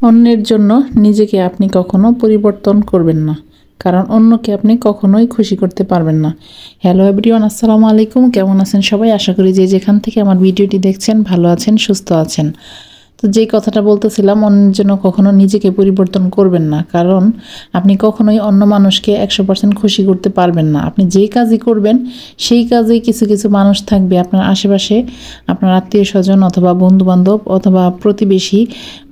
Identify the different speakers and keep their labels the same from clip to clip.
Speaker 1: অন্যের জন্য নিজেকে আপনি কখনো পরিবর্তন করবেন না, কারণ অন্যকে আপনি কখনোই খুশি করতে পারবেন না। হ্যালো এভরিওয়ান আসসালামু আলাইকুম, কেমন আছেন সবাই? আশা করি যে যেখান থেকে আমার ভিডিওটি দেখছেন, ভালো আছেন, সুস্থ আছেন। তো যেই কথাটা বলতেছিলাম, অন্যের জন্য কখনো নিজেকে পরিবর্তন করবেন না। কারণ আপনি কখনোই অন্য মানুষকে একশো পার্সেন্ট খুশি করতে পারবেন না। আপনি যেই কাজই করবেন, সেই কাজেই কিছু কিছু মানুষ থাকবে। আপনার আশেপাশে আপনার আত্মীয় স্বজন অথবা বন্ধুবান্ধব অথবা প্রতিবেশী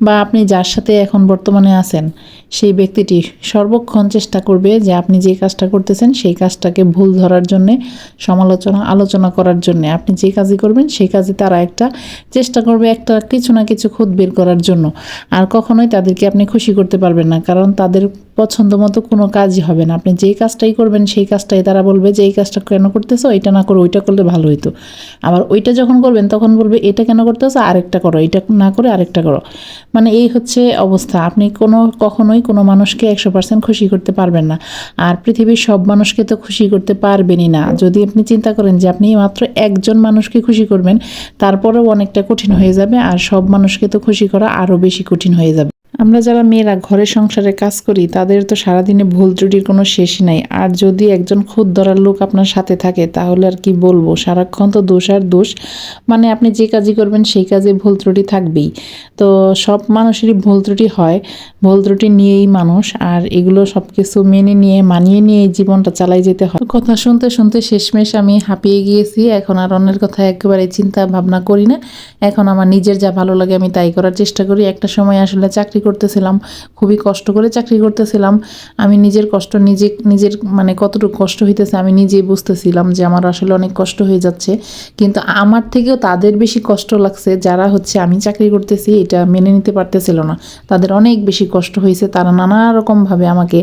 Speaker 1: বা আপনি যার সাথে এখন বর্তমানে আছেন সেই ব্যক্তিটি সর্বক্ষণ চেষ্টা করবে যে আপনি যে কাজটা করতেছেন সেই কাজটাকে ভুল ধরার জন্যে, সমালোচনা, আলোচনা করার জন্যে। আপনি যে কাজই করবেন সেই কাজে তারা একটা চেষ্টা করবে একটা কিছু না কিছু খুদ বের করার জন্য। আর কখনোই তাদেরকে আপনি খুশি করতে পারবেন না, কারণ তাদের পছন্দ মতো কোনো কাজই হবে না। আপনি যেই কাজটাই করবেন, সেই কাজটাই তারা বলবে যে, এই কাজটা কেন করতেছো? এটা না করো ওইটা করলে ভালো হইতো। আবার ওইটা যখন করবেন, তখন বলবে, এটা কেন করতেছো? আরেকটা করো। এটা না করে আরেকটা করো। মানে এই হচ্ছে অবস্থা। আপনি কোনো, কখনোই কোনো মানুষকে একশো পার্সেন্ট খুশি করতে পারবেন না। আর পৃথিবীর সব মানুষকে তো খুশি করতে পারবেনই না। যদি আপনি চিন্তা করেন যে, আপনি মাত্র একজন মানুষকে খুশি করবেন, তারপরেও অনেকটা কঠিন হয়ে যাবে। আর সব মানুষকে তো খুশি করা আরও বেশি কঠিন হয়ে যাবে। আমরা যারা মেয়েরা ঘরে সংসারে কাজ করি, তাদের তো সারাদিনে ভুল ত্রুটির কোনো শেষই নাই। আর যদি একজন খুদ ধরার লোক আপনার সাথে থাকে, তাহলে আর কি বলব? সারাক্ষণ তো দোষ আর দোষ। মানে আপনি যে কাজই করবেন, সেই কাজে ভুল ত্রুটি থাকবেই। তো সব মানুষেরই ভুল ত্রুটি হয়, ভুল ত্রুটি নিয়েই মানুষ। আর এগুলো সব কিছু মেনে নিয়ে, মানিয়ে নিয়ে জীবনটা চালাই যেতে হয়। কথা শুনতে শুনতে শেষমেশ আমি হাঁপিয়ে গিয়েছি। এখন আর অন্যের কথা একেবারে চিন্তা ভাবনা করি না। এখন আমার নিজের যা ভালো লাগে আমি তাই করার চেষ্টা করি। একটা সময় আসলে চাকরি করতেছিলাম, খুবই কষ্ট করে চাকরি করতেছিলাম। আমি নিজের কষ্ট নিজে, নিজের মানে কতটুকু কষ্ট হইতেছে আমি নিজেই বুঝতেছিলাম যে আমার আসলে অনেক কষ্ট হয়ে যাচ্ছে। কিন্তু আমার থেকেও তাদের বেশি কষ্ট লাগছে, যারা হচ্ছে আমি চাকরি করতেছি, এটা মেনে নিতে পারতেছিল না। তাদের অনেক বেশি কষ্ট হয়েছে তারা নানা রকমভাবে আমাকে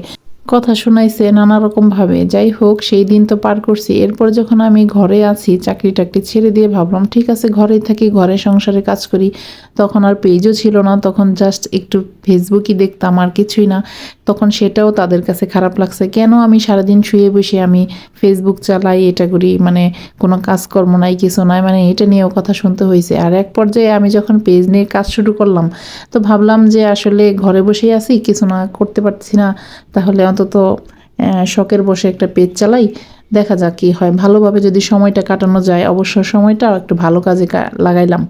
Speaker 1: কথা শোনাইছে নানা রকমভাবে যাই হোক, সেই দিন তো পার করছি। এরপর যখন আমি ঘরে আছি, চাকরি টাকরি ছেড়ে দিয়ে ভাবলাম, ঠিক আছে, ঘরেই থাকি, ঘরে সংসারে কাজ করি। তখন আর পেজও ছিল না। তখন জাস্ট একটু ফেসবুকই দেখতাম, আর কিছুই না। তখন সেটাও তাদের কাছে খারাপ লাগছে। কেন আমি সারাদিন শুয়ে বসে আমি ফেসবুক চালাই, এটা করি? মানে কোনো কাজকর্ম নাই, কিছু নাই মানে এটা নিয়েও কথা শুনতে হয়েছে আর এক পর্যায়ে আমি যখন পেজ নিয়ে কাজ শুরু করলাম, তো ভাবলাম যে আসলে ঘরে বসেই আছি, কিছু না, করতে পারছি না। তাহলে অন্তত আহ, শখের বসে একটা পেজ চালাই দেখা যাক কি হয়। ভালোভাবে যদি সময়টা কাটানো যায় অবশ্য সময়টা একটু ভালো কাজে লাগাইলাম।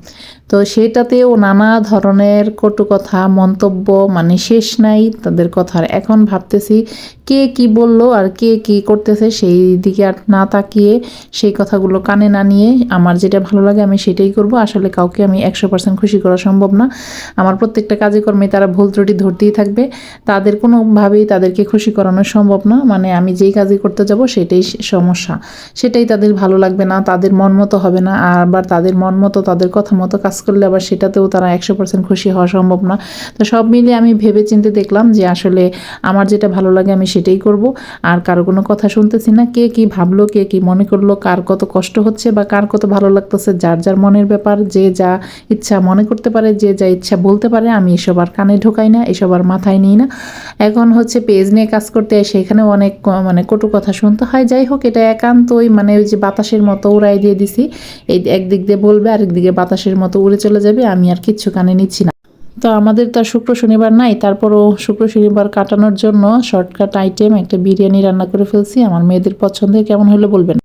Speaker 1: তো সেটাতেও নানা ধরনের কটু কথা মন্তব্য মানে শেষ নাই তাদের কথার। এখন ভাবতেছি কে কি বলল আর কে কি করতেছে সেই দিকে আর না তাকিয়ে সেই কথাগুলো কানে না নিয়ে আমার যেটা ভালো লাগে আমি সেটাই করব। আসলে কাউকে আমি একশো পার্সেন্ট খুশি করা সম্ভব না। আমার প্রত্যেকটা কাজে কর্মে তারা ভুল ত্রুটি ধরতেই থাকবে। তাদের কোনোভাবেই তাদেরকে খুশি করানো সম্ভব না। মানে আমি যেই কাজই করতে যাব সেটাই সমস্যা। সেটাই তাদের ভালো লাগবে না, তাদের মন মতো হবে না। আর আবার তাদের মন মতো, তাদের কথা মতো কাজ করলে আবার সেটাতেও তারা একশো পার্সেন্ট খুশি হওয়া সম্ভব না। তো সব মিলিয়ে আমি ভেবে চিন্তে দেখলাম যে আসলে আমার যেটা ভালো লাগে আমি সেটাই করব। আর কারও কোনো কথা শুনতেছি না। কে কি ভাবলো, কে কি মনে করল, কার কত কষ্ট হচ্ছে বা কার কত ভালো লাগতেছে, যার যার মনের ব্যাপার, যে যা ইচ্ছা মনে করতে পারে, যে যা ইচ্ছা বলতে পারে, আমি এসব আর কানে ঢোকাই না, এসব আর মাথায় নিই না। এখন হচ্ছে পেজ নিয়ে কাজ করতে সেখানেও অনেক মানে কটু কথা শুনতে হয়। যাই হোক, এটা একান্তই মানে ওই যে বাতাসের মতো উড়াই দিয়ে দিছি। এই একদিক দিয়ে বলবে আরেক দিকে বাতাসের মতো উড়ে চলে যাবে, আমি আর কিচ্ছু কানে নিচ্ছি না। তো আমাদের তো আর শুক্র শনিবার নাই, তারপরও শুক্র শনিবার কাটানোর জন্য শর্টকাট আইটেম একটা বিরিয়ানি রান্না করে ফেলছি। আমার মেয়েদের পছন্দের কেমন হলে বলবেন?